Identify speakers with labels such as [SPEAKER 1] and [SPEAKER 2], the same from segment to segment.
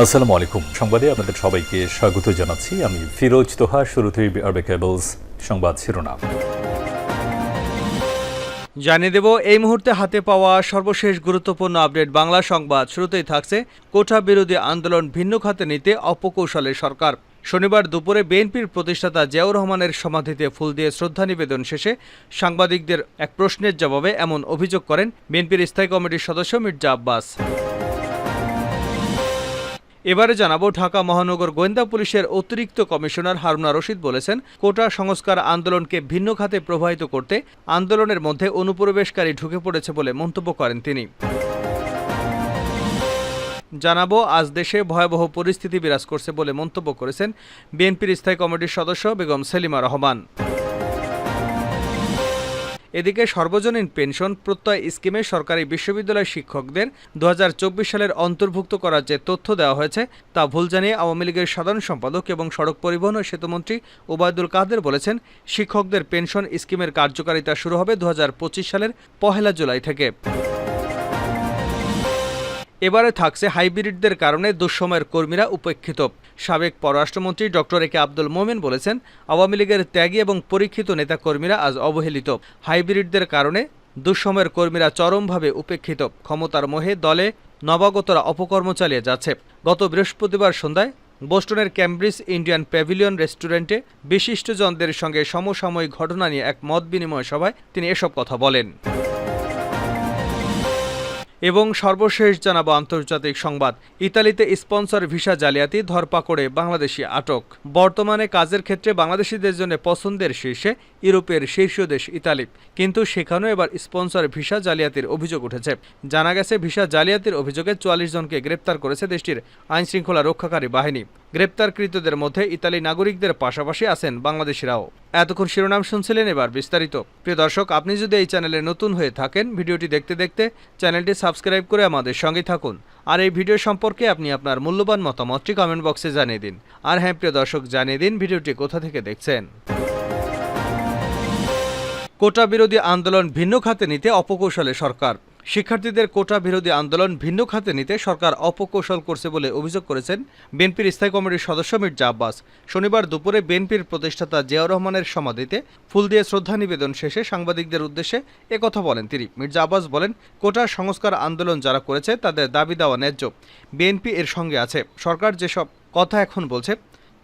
[SPEAKER 1] আসসালামু আলাইকুম সংবাদে আপনাদের সবাইকে স্বাগত জানাচ্ছি আমি ফিরোজ তোহা শুরুতেই আরবে কেবলস সংবাদ শিরোনাম
[SPEAKER 2] জানিয়ে দেব এই মুহূর্তে হাতে পাওয়া সর্বশেষ গুরুত্বপূর্ণ আপডেট বাংলা সংবাদ শুরুতেই থাকছে কোঠা বিরোধী আন্দোলন ভিন্ন খাতে নিতে অপকৌশলে সরকার শনিবার দুপুরে বিএনপির প্রতিষ্ঠাতা জিয়াউর রহমানের সমাধিতে ফুল দিয়ে শ্রদ্ধা নিবেদন শেষে সাংবাদিকদের এক প্রশ্নের জবাবে এমন অভিযোগ করেন বিএনপির স্থায়ী কমিটির সদস্য মির্জা আব্বাস এবারে জানাবো ঢাকা মহানগর গোয়েন্দা পুলিশের অতিরিক্ত কমিশনার হারুনা রশিদ বলেছেন কোটা সংস্কার আন্দোলনকে ভিন্ন খাতে প্রবাহিত করতে আন্দোলনের মধ্যে অনুপ্রবেশকারী ঢুকে পড়েছে বলে মন্তব্য করেন তিনি জানাবো আজ দেশে ভয়াবহ পরিস্থিতি বিরাজ করছে বলে মন্তব্য করেছেন বিএনপির স্থায়ী কমিটির সদস্য বেগম সেলিমা রহমান এদিকে সর্বজনীন পেনশন প্রত্যয় স্কিমে সরকারি বিশ্ববিদ্যালয় শিক্ষকদের দু সালের অন্তর্ভুক্ত করার যে তথ্য দেওয়া হয়েছে তা ভুল জানিয়ে আওয়ামী লীগের সাধারণ সম্পাদক এবং সড়ক পরিবহন ও সেতুমন্ত্রী ওবায়দুল কাদের বলেছেন শিক্ষকদের পেনশন স্কিমের কার্যকারিতা শুরু হবে দু সালের পহেলা জুলাই থেকে এবারে থাকছে হাইব্রিডদের কারণে দুঃসময়ের কর্মীরা উপেক্ষিত সাবেক পররাষ্ট্রমন্ত্রী ডক্টর এ কে আব্দুল মোমেন বলেছেন আওয়ামী লীগের ত্যাগী এবং পরীক্ষিত নেতাকর্মীরা আজ অবহেলিত হাইব্রিডদের কারণে দুঃসময়ের কর্মীরা চরমভাবে উপেক্ষিত ক্ষমতার মোহে দলে নবাগতরা অপকর্ম চালিয়ে যাচ্ছে গত বৃহস্পতিবার সন্ধ্যায় বোস্টনের ক্যামব্রিজ ইন্ডিয়ান প্যাভিলিয়ন রেস্টুরেন্টে বিশিষ্টজনদের সঙ্গে সমসাময়িক ঘটনা নিয়ে এক মত বিনিময় সভায় তিনি এসব কথা বলেন এবং সর্বশেষ জানাবো আন্তর্জাতিক সংবাদ ইতালিতে স্পন্সর ভিসা জালিয়াতি ধরপাকড়ে বাংলাদেশি আটক বর্তমানে কাজের ক্ষেত্রে বাংলাদেশিদের জন্য পছন্দের শীর্ষে ইউরোপের শীর্ষ দেশ ইতালি কিন্তু সেখানেও এবার স্পন্সর ভিসা জালিয়াতির অভিযোগ উঠেছে জানা গেছে ভিসা জালিয়াতির অভিযোগে চুয়াল্লিশ জনকে গ্রেপ্তার করেছে দেশটির আইনশৃঙ্খলা রক্ষাকারী বাহিনী গ্রেপ্তারকৃতদের মধ্যে ইতালি নাগরিকদের পাশাপাশি আছেন বাংলাদেশিরাও এতক্ষণ শিরোনাম শুনছিলেন এবার বিস্তারিত প্রিয় দর্শক আপনি যদি এই চ্যানেলে নতুন হয়ে থাকেন ভিডিওটি দেখতে দেখতে চ্যানেলটি সাবস্ক্রাইব করে আমাদের সঙ্গে থাকুন আর এই ভিডিও সম্পর্কে আপনি আপনার মূল্যবান মতামতটি কমেন্ট বক্সে জানিয়ে দিন আর হ্যাঁ প্রিয় দর্শক জানিয়ে দিন ভিডিওটি কোথা থেকে দেখছেন কোটা বিরোধী আন্দোলন ভিন্ন খাতে নিতে অপকৌশলে সরকার শিক্ষার্থীদের কোটা বিরোধী আন্দোলন ভিন্ন খাতে নিতে সরকার অপকৌশল করছে বলে অভিযোগ করেছেন বিএনপির স্থায়ী কমিটির সদস্য মির্জা আব্বাস শনিবার দুপুরে বিএনপির প্রতিষ্ঠাতা জিয়াউর রহমানের সমাধিতে ফুল দিয়ে শ্রদ্ধা নিবেদন শেষে সাংবাদিকদের উদ্দেশ্যে একথা বলেন তিনি মির্জা আব্বাস বলেন কোটা সংস্কার আন্দোলন যারা করেছে তাদের দাবি দেওয়া ন্যায্য বিএনপি এর সঙ্গে আছে সরকার যেসব কথা এখন বলছে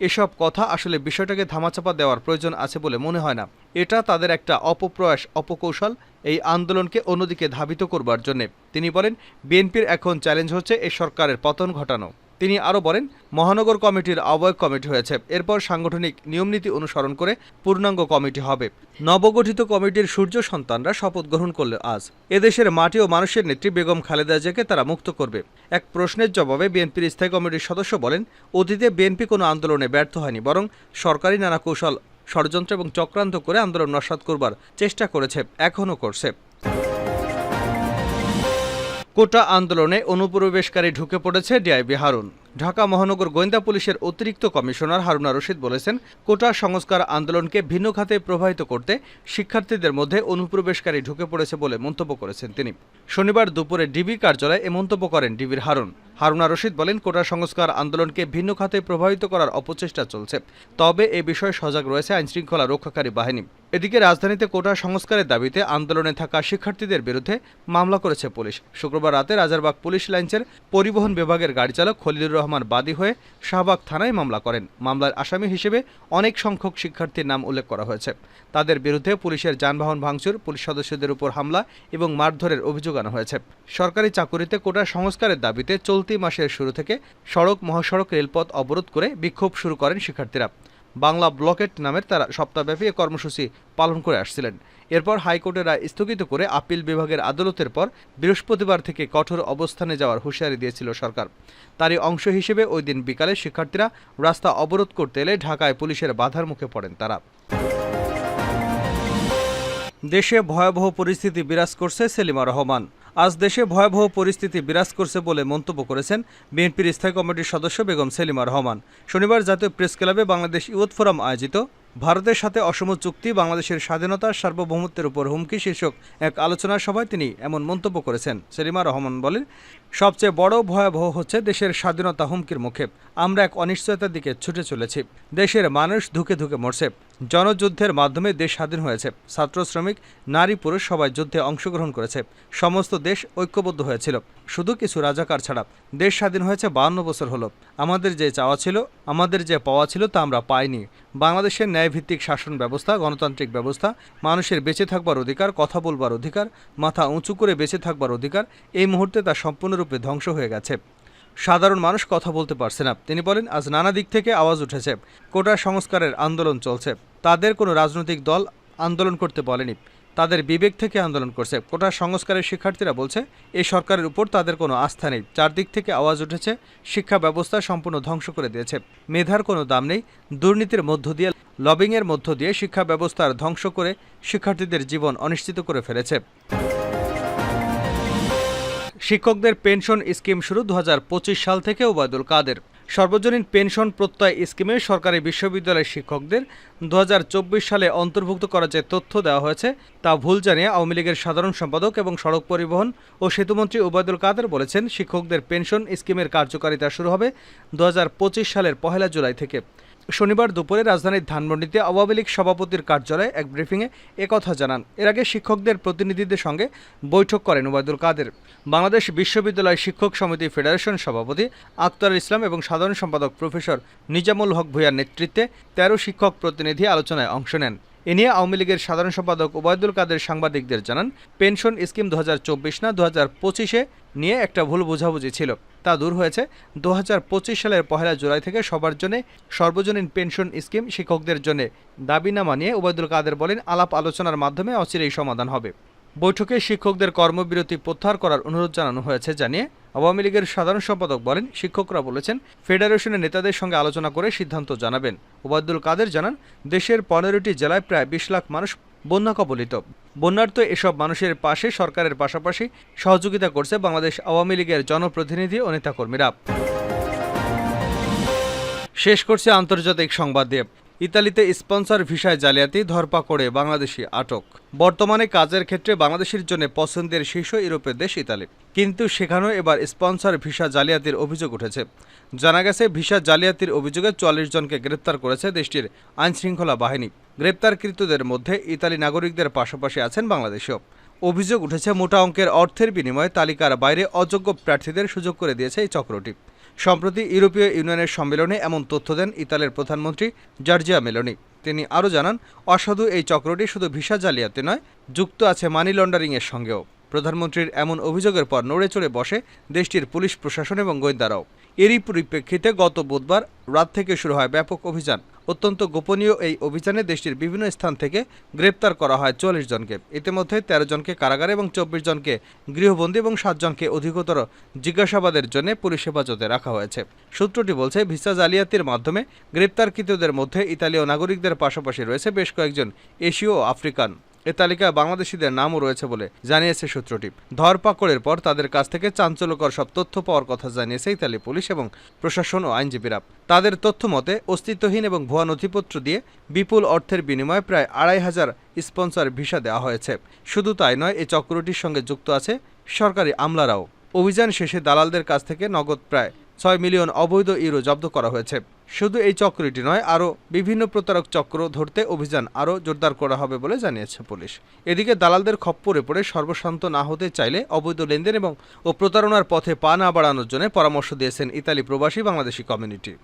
[SPEAKER 2] এসব কথা আসলে বিষয়টাকে ধামাচাপা দেওয়ার প্রয়োজন আছে বলে মনে হয় না এটা তাদের একটা অপপ্রয়াস অপকৌশল এই আন্দোলনকে অন্যদিকে ধাবিত করবার জন্যে তিনি বলেন বিএনপির এখন চ্যালেঞ্জ হচ্ছে এই সরকারের পতন ঘটানো তিনি আরও বলেন মহানগর কমিটির আহ্বায়ক কমিটি হয়েছে এরপর সাংগঠনিক নিয়মনীতি অনুসরণ করে পূর্ণাঙ্গ কমিটি হবে নবগঠিত কমিটির সূর্য সন্তানরা শপথ গ্রহণ করল আজ এদেশের মাটি ও মানুষের নেত্রী বেগম খালেদা জিয়াকে তারা মুক্ত করবে এক প্রশ্নের জবাবে বিএনপির স্থায়ী কমিটির সদস্য বলেন অতীতে বিএনপি কোনো আন্দোলনে ব্যর্থ হয়নি বরং সরকারি নানা কৌশল ষড়যন্ত্র এবং চক্রান্ত করে আন্দোলন নস্বাত করবার চেষ্টা করেছে এখনও করছে কোটা আন্দোলনে অনুপ্রবেশকারী ঢুকে পড়েছে ডিআইবি হারুন ঢাকা মহানগর গোয়েন্দা পুলিশের অতিরিক্ত কমিশনার হারুনা রশিদ বলেছেন কোটা সংস্কার আন্দোলনকে ভিন্ন খাতে প্রবাহিত করতে শিক্ষার্থীদের মধ্যে অনুপ্রবেশকারী ঢুকে পড়েছে বলে মন্তব্য করেছেন তিনি শনিবার দুপুরে ডিবি কার্যালয়ে এ মন্তব্য করেন ডিবির হারুন হারুনা রশিদ বলেন কোটা সংস্কার আন্দোলনকে ভিন্ন খাতে প্রভাবিত করার অপচেষ্টা চলছে তবে এ বিষয়ে সজাগ রয়েছে আইনশৃঙ্খলা রক্ষাকারী বাহিনী এদিকে রাজধানীতে কোটা সংস্কারের দাবিতে আন্দোলনে থাকা শিক্ষার্থীদের বিরুদ্ধে মামলা করেছে পুলিশ শুক্রবার রাতে রাজারবাগ পুলিশ লাইন্সের পরিবহন বিভাগের গাড়ি চালক খলিলুর রহমান রহমান বাদী হয়ে শাহবাগ থানায় মামলা করেন মামলার আসামি হিসেবে অনেক সংখ্যক শিক্ষার্থীর নাম উল্লেখ করা হয়েছে তাদের বিরুদ্ধে পুলিশের যানবাহন ভাঙচুর পুলিশ সদস্যদের উপর হামলা এবং মারধরের অভিযোগ আনা হয়েছে সরকারি চাকুরিতে কোটা সংস্কারের দাবিতে চলতি মাসের শুরু থেকে সড়ক মহাসড়ক রেলপথ অবরোধ করে বিক্ষোভ শুরু করেন শিক্ষার্থীরা বাংলা ব্লকেট নামের তারা সপ্তাহব্যাপী কর্মসূচি পালন করে আসছিলেন এরপর হাইকোর্টের রায় স্থগিত করে আপিল বিভাগের আদালতের পর বৃহস্পতিবার থেকে কঠোর অবস্থানে যাওয়ার হুঁশিয়ারি দিয়েছিল সরকার তারই অংশ হিসেবে ওই দিন বিকালে শিক্ষার্থীরা রাস্তা অবরোধ করতে এলে ঢাকায় পুলিশের বাধার মুখে পড়েন তারা দেশে ভয়াবহ পরিস্থিতি বিরাজ করছে সেলিমা রহমান আজ দেশে ভয়াবহ পরিস্থিতি বিরাজ করছে বলে মন্তব্য করেছেন বিএনপির স্থায়ী কমিটির সদস্য বেগম সেলিমা রহমান শনিবার জাতীয় প্রেস ক্লাবে বাংলাদেশ ইউথ ফোরাম আয়োজিত ভারতের সাথে অসম চুক্তি বাংলাদেশের স্বাধীনতার সার্বভৌমত্বের উপর হুমকি শীর্ষক এক আলোচনার সভায় তিনি এমন মন্তব্য করেছেন সেলিমা রহমান বলেন সবচেয়ে বড় ভয়াবহ হচ্ছে দেশের স্বাধীনতা হুমকির মুখে আমরা এক অনিশ্চয়তার দিকে ছুটে চলেছি দেশের মানুষ ধুকে ধুকে মরছে জনযুদ্ধের মাধ্যমে দেশ স্বাধীন হয়েছে ছাত্র শ্রমিক নারী পুরুষ সবাই যুদ্ধে অংশগ্রহণ করেছে সমস্ত দেশ ঐক্যবদ্ধ হয়েছিল শুধু কিছু রাজাকার ছাড়া দেশ স্বাধীন হয়েছে বাহান্ন বছর হলো আমাদের যে চাওয়া ছিল আমাদের যে পাওয়া ছিল তা আমরা পাইনি বাংলাদেশের ন্যায়ভিত্তিক শাসন ব্যবস্থা গণতান্ত্রিক ব্যবস্থা মানুষের বেঁচে থাকবার অধিকার কথা বলবার অধিকার মাথা উঁচু করে বেঁচে থাকবার অধিকার এই মুহূর্তে তা সম্পূর্ণরূপে ধ্বংস হয়ে গেছে সাধারণ মানুষ কথা বলতে পারছে না তিনি বলেন আজ নানা দিক থেকে আওয়াজ উঠেছে কোটা সংস্কারের আন্দোলন চলছে তাদের কোনো রাজনৈতিক দল আন্দোলন করতে বলেনি তাদের বিবেক থেকে আন্দোলন করছে কোটা সংস্কারের শিক্ষার্থীরা বলছে এই সরকারের উপর তাদের কোনো আস্থা নেই চারদিক থেকে আওয়াজ উঠেছে শিক্ষা ব্যবস্থা সম্পূর্ণ ধ্বংস করে দিয়েছে মেধার কোনো দাম নেই দুর্নীতির মধ্য দিয়ে লবিংয়ের মধ্য দিয়ে শিক্ষা ব্যবস্থার ধ্বংস করে শিক্ষার্থীদের জীবন অনিশ্চিত করে ফেলেছে শিক্ষকদের পেনশন স্কিম শুরু দু সাল থেকে ওবায়দুল কাদের সর্বজনীন পেনশন প্রত্যয় স্কিমে সরকারি বিশ্ববিদ্যালয়ের শিক্ষকদের দু সালে অন্তর্ভুক্ত করার যে তথ্য দেওয়া হয়েছে তা ভুল জানিয়ে আওয়ামী লীগের সাধারণ সম্পাদক এবং সড়ক পরিবহন ও সেতুমন্ত্রী ওবায়দুল কাদের বলেছেন শিক্ষকদের পেনশন স্কিমের কার্যকারিতা শুরু হবে দু সালের পহেলা জুলাই থেকে শনিবার দুপুরে রাজধানীর ধানমন্ডিতে আওয়ামী লীগ সভাপতির কার্যালয়ে এক ব্রিফিংয়ে একথা জানান এর আগে শিক্ষকদের প্রতিনিধিদের সঙ্গে বৈঠক করেন ওবায়দুল কাদের বাংলাদেশ বিশ্ববিদ্যালয় শিক্ষক সমিতি ফেডারেশন সভাপতি আক্তার ইসলাম এবং সাধারণ সম্পাদক প্রফেসর নিজামুল হক ভূঁয়ার নেতৃত্বে তেরো শিক্ষক প্রতিনিধি আলোচনায় অংশ নেন এ নিয়ে আওয়ামী লীগের সাধারণ সম্পাদক ওবায়দুল কাদের সাংবাদিকদের জানান পেনশন স্কিম দু হাজার চব্বিশ না দু হাজার পঁচিশে নিয়ে একটা ভুল বোঝাবুঝি ছিল তা দূর হয়েছে দু সালের পহেলা জুলাই থেকে সবার জন্য সর্বজনীন পেনশন স্কিম শিক্ষকদের জন্য দাবি না মানিয়ে ওবায়দুল কাদের বলেন আলাপ আলোচনার মাধ্যমে অচিরেই সমাধান হবে বৈঠকে শিক্ষকদের কর্মবিরতি প্রত্যাহার করার অনুরোধ জানানো হয়েছে জানিয়ে আওয়ামী লীগের সাধারণ সম্পাদক বলেন শিক্ষকরা বলেছেন ফেডারেশনের নেতাদের সঙ্গে আলোচনা করে সিদ্ধান্ত জানাবেন ওবায়দুল কাদের জানান দেশের পনেরোটি জেলায় প্রায় বিশ লাখ মানুষ বন্যা কবলিত বন্যার্থ এসব মানুষের পাশে সরকারের পাশাপাশি সহযোগিতা করছে বাংলাদেশ আওয়ামী লীগের জনপ্রতিনিধি ও নেতাকর্মীরা শেষ করছে আন্তর্জাতিক সংবাদ দিয়ে ইতালিতে স্পন্সর ভিসায় জালিয়াতি ধরপাকড়ে বাংলাদেশি আটক বর্তমানে কাজের ক্ষেত্রে বাংলাদেশের জন্য পছন্দের শীর্ষ ইউরোপের দেশ ইতালি কিন্তু সেখানেও এবার স্পন্সর ভিসা জালিয়াতির অভিযোগ উঠেছে জানা গেছে ভিসা জালিয়াতির অভিযোগে চুয়াল্লিশ জনকে গ্রেপ্তার করেছে দেশটির আইনশৃঙ্খলা বাহিনী গ্রেপ্তারকৃতদের মধ্যে ইতালি নাগরিকদের পাশাপাশি আছেন বাংলাদেশিও অভিযোগ উঠেছে মোটা অঙ্কের অর্থের বিনিময়ে তালিকার বাইরে অযোগ্য প্রার্থীদের সুযোগ করে দিয়েছে এই চক্রটি সম্প্রতি ইউরোপীয় ইউনিয়নের সম্মেলনে এমন তথ্য দেন ইতালির প্রধানমন্ত্রী জর্জিয়া মেলোনি তিনি আরও জানান অসাধু এই চক্রটি শুধু ভিসা জালিয়াতি নয় যুক্ত আছে মানি লন্ডারিংয়ের সঙ্গেও প্রধানমন্ত্রীর এমন অভিযোগের পর নড়ে চড়ে বসে দেশটির পুলিশ প্রশাসন এবং গোয়েন্দারাও এরই পরিপ্রেক্ষিতে গত বুধবার রাত থেকে শুরু হয় ব্যাপক অভিযান অত্যন্ত গোপনীয় এই অভিযানে দেশটির বিভিন্ন স্থান থেকে গ্রেপ্তার করা হয় চল্লিশ জনকে ইতিমধ্যে ১৩ জনকে কারাগারে এবং চব্বিশ জনকে গৃহবন্দী এবং সাতজনকে অধিকতর জিজ্ঞাসাবাদের জন্য পুলিশ হেফাজতে রাখা হয়েছে সূত্রটি বলছে ভিসা জালিয়াতির মাধ্যমে গ্রেপ্তারকৃতদের মধ্যে ইতালীয় নাগরিকদের পাশাপাশি রয়েছে বেশ কয়েকজন এশীয় ও আফ্রিকান এ তালিকায় বাংলাদেশিদের নামও রয়েছে বলে জানিয়েছে সূত্রটি ধরপাকড়ের পর তাদের কাছ থেকে চাঞ্চল্যকর সব তথ্য পাওয়ার কথা জানিয়েছে ইতালি পুলিশ এবং প্রশাসন ও আইনজীবীরা তাদের তথ্য মতে অস্তিত্বহীন এবং ভুয়া নথিপত্র দিয়ে বিপুল অর্থের বিনিময়ে প্রায় আড়াই হাজার স্পন্সর ভিসা দেওয়া হয়েছে শুধু তাই নয় এই চক্রটির সঙ্গে যুক্ত আছে সরকারি আমলারাও অভিযান শেষে দালালদের কাছ থেকে নগদ প্রায় ছয় মিলিয়ন অবৈধ ইউরো জব্দ করা হয়েছে শুধু এই চক্রটি নয় আরও বিভিন্ন প্রতারক চক্র ধরতে অভিযান আরও জোরদার করা হবে বলে জানিয়েছে পুলিশ এদিকে দালালদের খপ্পরে পড়ে সর্বশান্ত না হতে চাইলে অবৈধ লেনদেন এবং ও প্রতারণার পথে পা না বাড়ানোর জন্য পরামর্শ দিয়েছেন ইতালি প্রবাসী বাংলাদেশি কমিউনিটি